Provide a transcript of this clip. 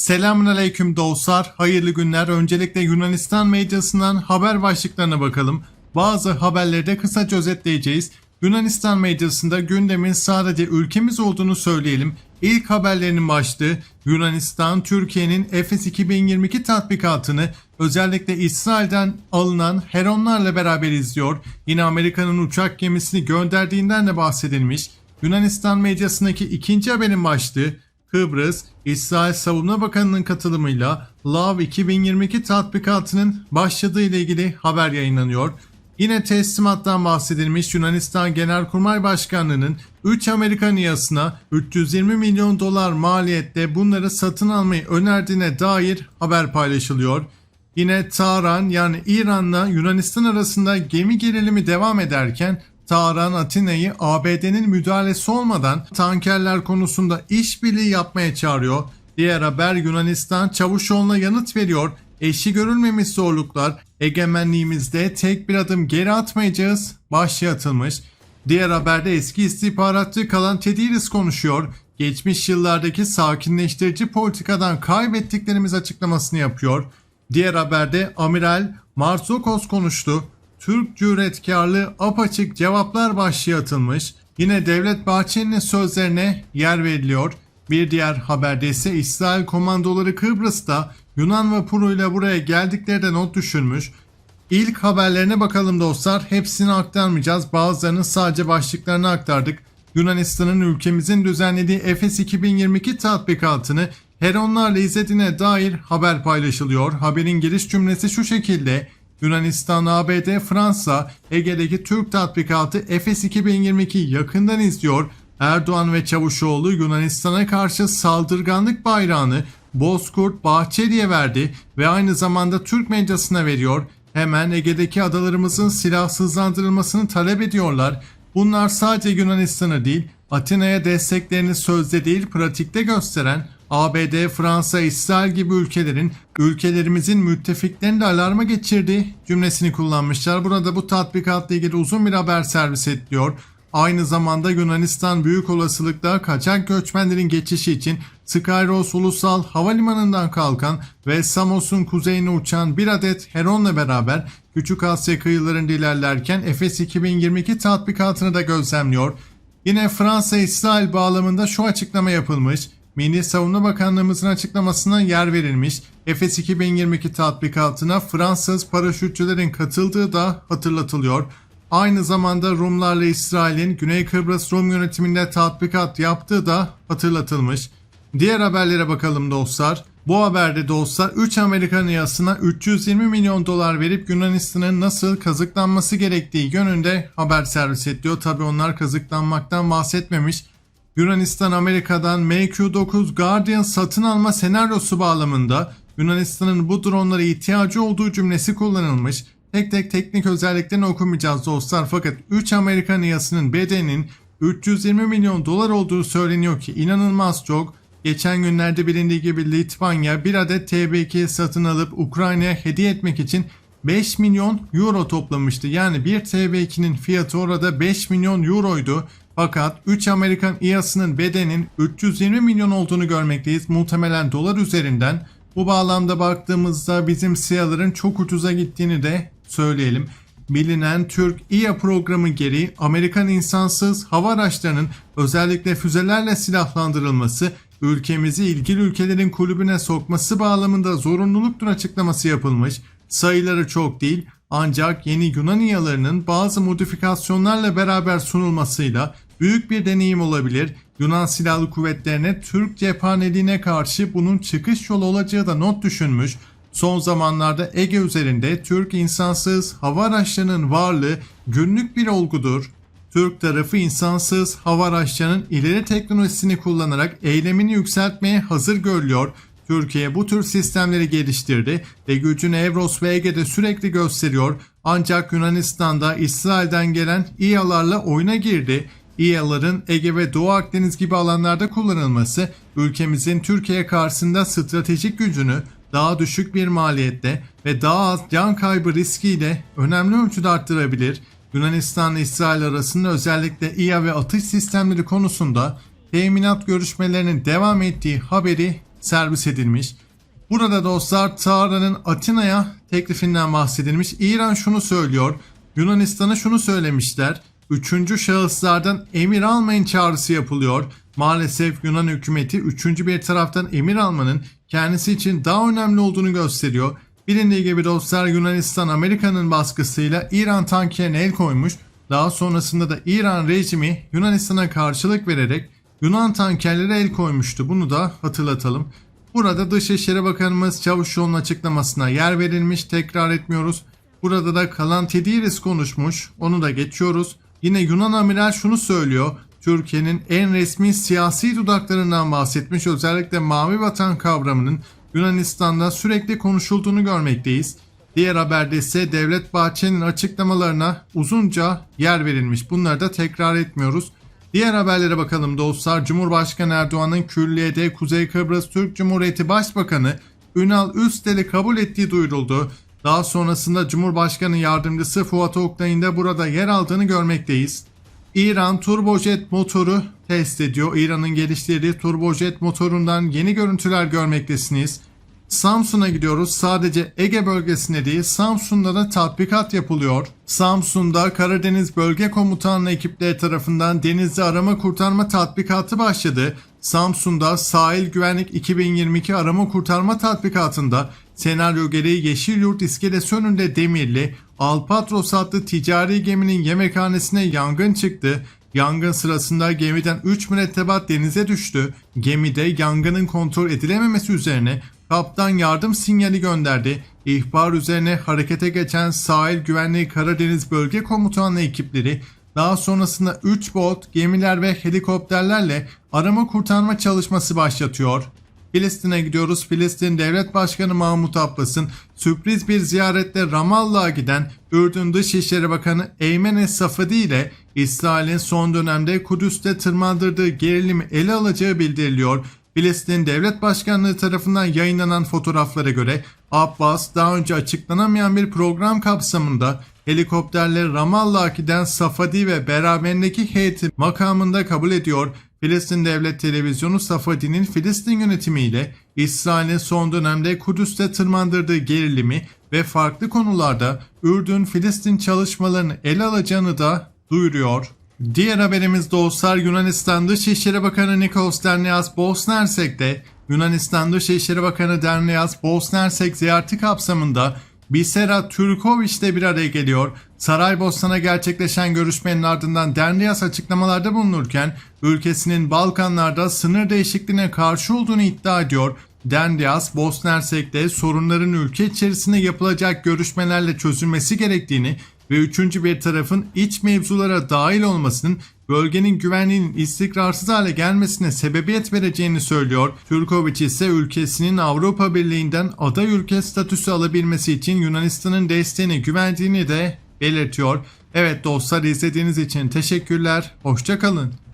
Selamun aleyküm dostlar, hayırlı günler. Öncelikle Yunanistan medyasından haber başlıklarına bakalım. Bazı haberleri de kısaca özetleyeceğiz. Yunanistan medyasında gündemin sadece ülkemiz olduğunu söyleyelim. İlk haberlerinin başlığı Yunanistan Türkiye'nin Efes 2022 tatbikatını özellikle İsrail'den alınan Heronlarla beraber izliyor. Yine Amerika'nın uçak gemisini gönderdiğinden de bahsedilmiş. Yunanistan medyasındaki ikinci haberin başlığı Kıbrıs, İsrail Savunma Bakanı'nın katılımıyla LAV 2022 tatbikatının başladığı ile ilgili haber yayınlanıyor. Yine teslimattan bahsedilmiş Yunanistan Genelkurmay Başkanlığı'nın 3 Amerikan İHA'sına 320 milyon dolar maliyette bunları satın almayı önerdiğine dair haber paylaşılıyor. Yine Tahran yani İran'la Yunanistan arasında gemi gerilimi devam ederken Tahran Atina'yı ABD'nin müdahalesi olmadan tankerler konusunda işbirliği yapmaya çağırıyor. Diğer haber Yunanistan Çavuşoğlu'na yanıt veriyor. Eşi görülmemiş zorluklar egemenliğimizde tek bir adım geri atmayacağız başlığı atılmış. Diğer haberde eski istihbaratçı kalan Tediris konuşuyor. Geçmiş yıllardaki sakinleştirici politikadan kaybettiklerimiz açıklamasını yapıyor. Diğer haberde Amiral Marzokos konuştu. Türk cüretkarlığı apaçık cevaplar başlığı atılmış. Yine Devlet Bahçeli'nin sözlerine yer veriliyor. Bir diğer haberde ise İsrail komandoları Kıbrıs'ta Yunan vapuruyla buraya geldikleri de not düşürmüş. İlk haberlerine bakalım dostlar. Hepsini aktarmayacağız. Bazılarının sadece başlıklarını aktardık. Yunanistan'ın ülkemizin düzenlediği Efes 2022 tatbikatını Heronlarla izlediğine dair haber paylaşılıyor. Haberin giriş cümlesi şu şekilde. Yunanistan, ABD, Fransa, Ege'deki Türk tatbikatı Efes 2022 yakından izliyor. Erdoğan ve Çavuşoğlu Yunanistan'a karşı saldırganlık bayrağını Bozkurt Bahçeli'ye verdi ve aynı zamanda Türk medyasına veriyor. Hemen Ege'deki adalarımızın silahsızlandırılmasını talep ediyorlar. Bunlar sadece Yunanistan'ı değil, Atina'ya desteklerini sözde değil pratikte gösteren ABD, Fransa, İsrail gibi ülkelerin ülkelerimizin müttefiklerini de alarma geçirdiği cümlesini kullanmışlar. Burada bu tatbikatla ilgili uzun bir haber servis ediliyor. Aynı zamanda Yunanistan büyük olasılıkla kaçak göçmenlerin geçişi için Skyros Ulusal Havalimanı'ndan kalkan ve Samos'un kuzeyine uçan bir adet Heron'la beraber Küçük Asya kıyılarında ilerlerken Efes 2022 tatbikatını da gözlemliyor. Yine Fransa-İsrail bağlamında şu açıklama yapılmış. Milli Savunma Bakanlığımızın açıklamasına yer verilmiş. Efes 2022 tatbikatına Fransız paraşütçülerin katıldığı da hatırlatılıyor. Aynı zamanda Rumlarla İsrail'in Güney Kıbrıs Rum yönetiminde tatbikat yaptığı da hatırlatılmış. Diğer haberlere bakalım dostlar. Bu haberde dostlar 3 Amerikan İHA'sına 320 milyon dolar verip Yunanistan'ın nasıl kazıklanması gerektiği yönünde haber servis ediyor. Tabi onlar kazıklanmaktan bahsetmemiş. Yunanistan Amerika'dan MQ-9 Guardian satın alma senaryosu bağlamında Yunanistan'ın bu dronlara ihtiyacı olduğu cümlesi kullanılmış. Tek tek teknik özelliklerini okumayacağız dostlar fakat 3 Amerikan İHA'sının bedeninin 320 milyon dolar olduğu söyleniyor ki inanılmaz çok. Geçen günlerde bilindiği gibi Litvanya bir adet TB2 satın alıp Ukrayna'ya hediye etmek için 5 milyon euro toplamıştı. Yani bir TB2'nin fiyatı orada 5 milyon euroydu. Fakat 3 Amerikan İHA'sının bedenin 320 milyon olduğunu görmekteyiz. Muhtemelen dolar üzerinden. Bu bağlamda baktığımızda bizim SİHA'ların çok ucuza gittiğini de söyleyelim. Bilinen Türk İHA programı gereği Amerikan insansız hava araçlarının özellikle füzelerle silahlandırılması ülkemizi ilgili ülkelerin kulübüne sokması bağlamında zorunluluktur açıklaması yapılmış. Sayıları çok değil ancak yeni Yunan İHA'larının bazı modifikasyonlarla beraber sunulmasıyla büyük bir deneyim olabilir. Yunan Silahlı Kuvvetleri'ne Türk cephaneliğine karşı bunun çıkış yolu olacağı da not düşünmüş. Son zamanlarda Ege üzerinde Türk insansız hava araçlarının varlığı günlük bir olgudur. Türk tarafı insansız hava araçlarının ileri teknolojisini kullanarak eylemini yükseltmeye hazır görülüyor. Türkiye bu tür sistemleri geliştirdi ve gücünü Evros ve Ege'de sürekli gösteriyor. Ancak Yunanistan'da İsrail'den gelen İHA'larla oyuna girdi. İHA'ların Ege ve Doğu Akdeniz gibi alanlarda kullanılması ülkemizin Türkiye karşısında stratejik gücünü daha düşük bir maliyette ve daha az can kaybı riskiyle önemli ölçüde arttırabilir. Yunanistan ile İsrail arasında özellikle İHA ve atış sistemleri konusunda teminat görüşmelerinin devam ettiği haberi servis edilmiş. Burada dostlar Tara'nın Atina'ya teklifinden bahsedilmiş. İran şunu söylüyor. Yunanistan'a şunu söylemişler. Üçüncü şahıslardan emir almayın çağrısı yapılıyor. Maalesef Yunan hükümeti üçüncü bir taraftan emir almanın kendisi için daha önemli olduğunu gösteriyor. Bilindiği gibi dostlar Yunanistan Amerika'nın baskısıyla İran tanklerine el koymuş. Daha sonrasında da İran rejimi Yunanistan'a karşılık vererek Yunan tankerlere el koymuştu. Bunu da hatırlatalım. Burada Dışişleri Bakanımız Çavuşoğlu'nun açıklamasına yer verilmiş. Tekrar etmiyoruz. Burada da Kalantidiris konuşmuş. Onu da geçiyoruz. Yine Yunan amiral şunu söylüyor. Türkiye'nin en resmi siyasi dudaklarından bahsetmiş. Özellikle mavi vatan kavramının Yunanistan'da sürekli konuşulduğunu görmekteyiz. Diğer haberde ise Devlet Bahçeli'nin açıklamalarına uzunca yer verilmiş. Bunları da tekrar etmiyoruz. Diğer haberlere bakalım dostlar. Cumhurbaşkanı Erdoğan'ın külliyede Kuzey Kıbrıs Türk Cumhuriyeti Başbakanı Ünal Üstel'i kabul ettiği duyuruldu. Daha sonrasında Cumhurbaşkanı Yardımcısı Fuat Oktay'ın da burada yer aldığını görmekteyiz. İran turbojet motoru test ediyor. İran'ın geliştirdiği turbojet motorundan yeni görüntüler görmektesiniz. Samsun'a gidiyoruz. Sadece Ege bölgesinde değil Samsun'da da tatbikat yapılıyor. Samsun'da Karadeniz Bölge Komutanlığı ekipleri tarafından denizde arama kurtarma tatbikatı başladı. Samsun'da Sahil Güvenlik 2022 arama kurtarma tatbikatında senaryo gereği Yeşilyurt iskelesi önünde demirli Alpatros adlı ticari geminin yemekhanesine yangın çıktı. Yangın sırasında gemiden 3 mürettebat denize düştü. Gemide yangının kontrol edilememesi üzerine kaptan yardım sinyali gönderdi. İhbar üzerine harekete geçen Sahil Güvenliği Karadeniz Bölge Komutanlığı ekipleri daha sonrasında 3 bot, gemiler ve helikopterlerle arama kurtarma çalışması başlatıyor. Filistin'e gidiyoruz. Filistin Devlet Başkanı Mahmut Abbas'ın sürpriz bir ziyaretle Ramallah'a giden Ürdün Dışişleri Bakanı Eymen Es-Safadi ile İsrail'in son dönemde Kudüs'te tırmandırdığı gerilimi ele alacağı bildiriliyor. Filistin Devlet Başkanlığı tarafından yayınlanan fotoğraflara göre Abbas daha önce açıklanamayan bir program kapsamında helikopterle Ramallah'a giden Safadi ve beraberindeki heyeti makamında kabul ediyor. Filistin Devlet Televizyonu Safadi'nin Filistin yönetimiyle İsrail'in son dönemde Kudüs'te tırmandırdığı gerilimi ve farklı konularda Ürdün-Filistin çalışmalarını ele alacağını da duyuruyor. Diğer haberimiz dostlar Yunanistan Dışişleri Bakanı Nikos Dernias Bosnersek de Yunanistan Dışişleri Bakanı Dernias Bosnersek ziyareti kapsamında Bisera Türkovic de bir araya geliyor. Saraybosna'na gerçekleşen görüşmenin ardından Dernias açıklamalarda bulunurken ülkesinin Balkanlarda sınır değişikliğine karşı olduğunu iddia ediyor. Dendias, Bosna Hersek'te sorunların ülke içerisinde yapılacak görüşmelerle çözülmesi gerektiğini ve üçüncü bir tarafın iç mevzulara dahil olmasının bölgenin güvenliğinin istikrarsız hale gelmesine sebebiyet vereceğini söylüyor. Türkovic ise ülkesinin Avrupa Birliği'nden aday ülke statüsü alabilmesi için Yunanistan'ın desteğine güvendiğini de belirtiyor. Evet dostlar izlediğiniz için teşekkürler. Hoşçakalın.